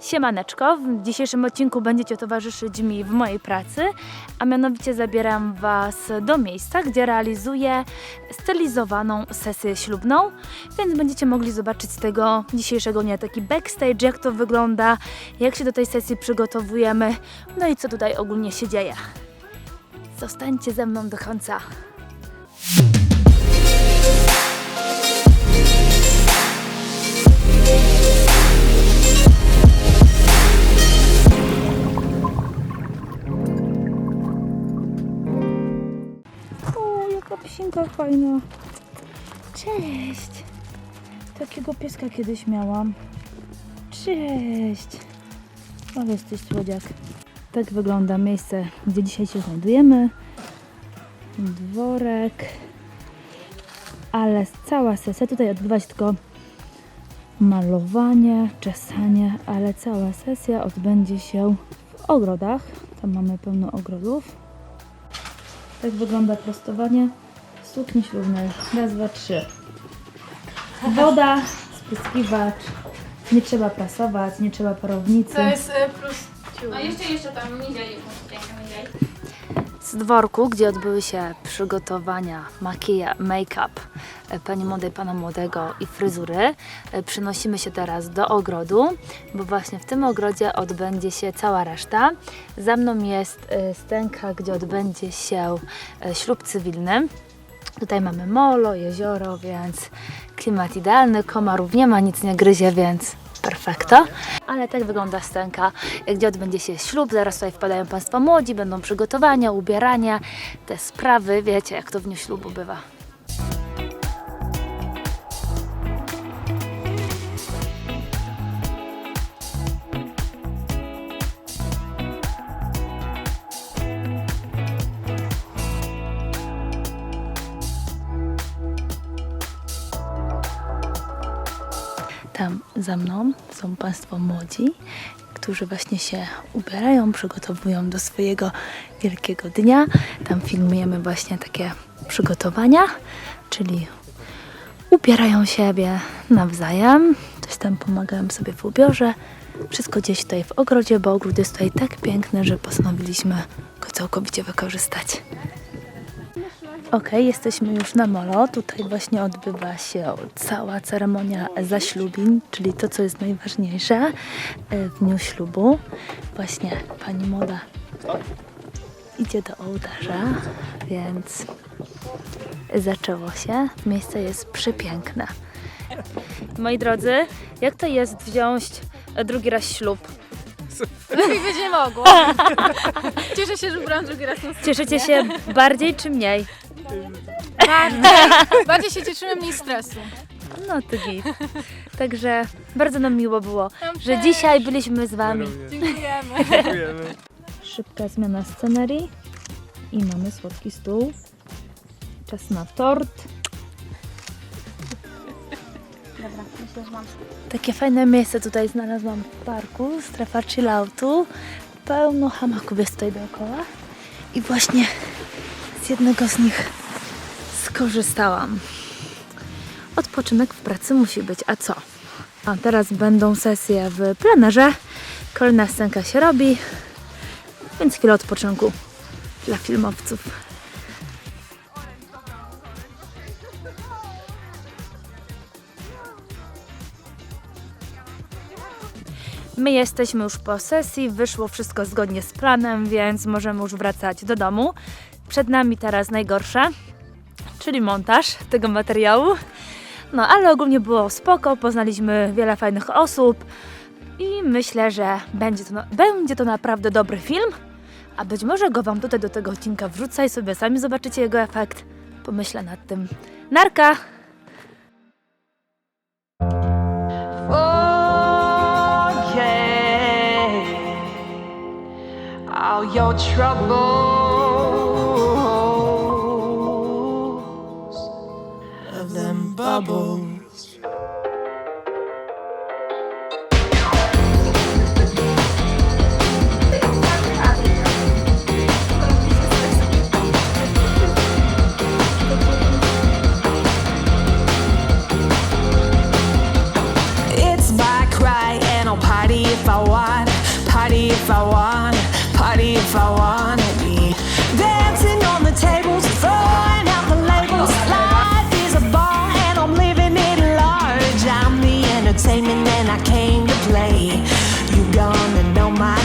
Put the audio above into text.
Siemaneczko, w dzisiejszym odcinku będziecie towarzyszyć mi w mojej pracy, a mianowicie zabieram Was do miejsca, gdzie realizuję stylizowaną sesję ślubną, więc będziecie mogli zobaczyć z tego dzisiejszego dnia taki backstage, jak to wygląda, jak się do tej sesji przygotowujemy, no i co tutaj ogólnie się dzieje. Zostańcie ze mną do końca. Psinka fajna. Cześć. Takiego pieska kiedyś miałam. Cześć. Ale jesteś słodziak. Tak wygląda miejsce, gdzie dzisiaj się znajdujemy. Dworek. Ale cała sesja, tutaj odbywa się tylko malowanie, czesanie, ale cała sesja odbędzie się w ogrodach. Tam mamy pełno ogrodów. Tak wygląda prostowanie sukni ślubnej. Raz, dwa, trzy. Woda, spryskiwacz. Nie trzeba prasować, nie trzeba parownicy. To jest e, plus ciu. No jeszcze, jeszcze tam dzieli, nie dzieli. Z dworku, gdzie odbyły się przygotowania, makija, make-up e, pani młodej, pana młodego i fryzury, e, przenosimy się teraz do ogrodu, bo właśnie w tym ogrodzie odbędzie się cała reszta. Za mną jest e, stęka, gdzie odbędzie się e, ślub cywilny. Tutaj mamy molo, jezioro, więc klimat idealny, komarów nie ma, nic nie gryzie, więc perfekto. Ale tak wygląda stęka, gdzie odbędzie się ślub. Zaraz tutaj wpadają Państwo młodzi, będą przygotowania, ubierania, te sprawy, wiecie jak to w dniu ślubu bywa. Tam za mną są Państwo młodzi, którzy właśnie się ubierają, przygotowują do swojego wielkiego dnia. Tam filmujemy właśnie takie przygotowania, czyli ubierają siebie nawzajem. Coś tam pomagają sobie w ubiorze. Wszystko gdzieś tutaj w ogrodzie, bo ogród jest tutaj tak piękny, że postanowiliśmy go całkowicie wykorzystać. Ok, jesteśmy już na molo. Tutaj właśnie odbywa się cała ceremonia zaślubin, czyli to, co jest najważniejsze e, w dniu ślubu. Właśnie pani młoda idzie do ołtarza, więc zaczęło się. Miejsce jest przepiękne. Moi drodzy, jak to jest wziąć drugi raz ślub? Lepiej być nie mogła. Cieszę się, że brałam drugi raz na scenę. Cieszycie się bardziej czy mniej? Bardziej, bardziej się cieszymy, mniej stresu. No to git. Także bardzo nam miło było, Nam że też. dzisiaj byliśmy z Wami. Dziękujemy. Dziękujemy. Szybka zmiana scenerii i mamy słodki stół. Czas na tort. Dobra, myślę, że mam. Takie fajne miejsce tutaj znalazłam w parku, strefa chilloutu. Pełno hamaków jest tutaj dookoła. I właśnie z jednego z nich skorzystałam. Odpoczynek w pracy musi być, a co? A teraz będą sesje w plenerze. Kolejna scenka się robi, więc chwilę odpoczynku dla filmowców. My jesteśmy już po sesji, wyszło wszystko zgodnie z planem, więc możemy już wracać do domu. Przed nami teraz najgorsze, czyli montaż tego materiału. No ale ogólnie było spoko, poznaliśmy wiele fajnych osób i myślę, że będzie to, będzie to naprawdę dobry film. A być może go Wam tutaj do tego odcinka wrzucę i sobie sami zobaczycie jego efekt. Pomyślę nad tym. Narka! Your troubles of them bubbles. It's my cry and I'll party if I if I wanna be dancing on the tables, throwing out the labels. Life is a bar and I'm living it large. I'm the entertainment and I came to play. You gonna know my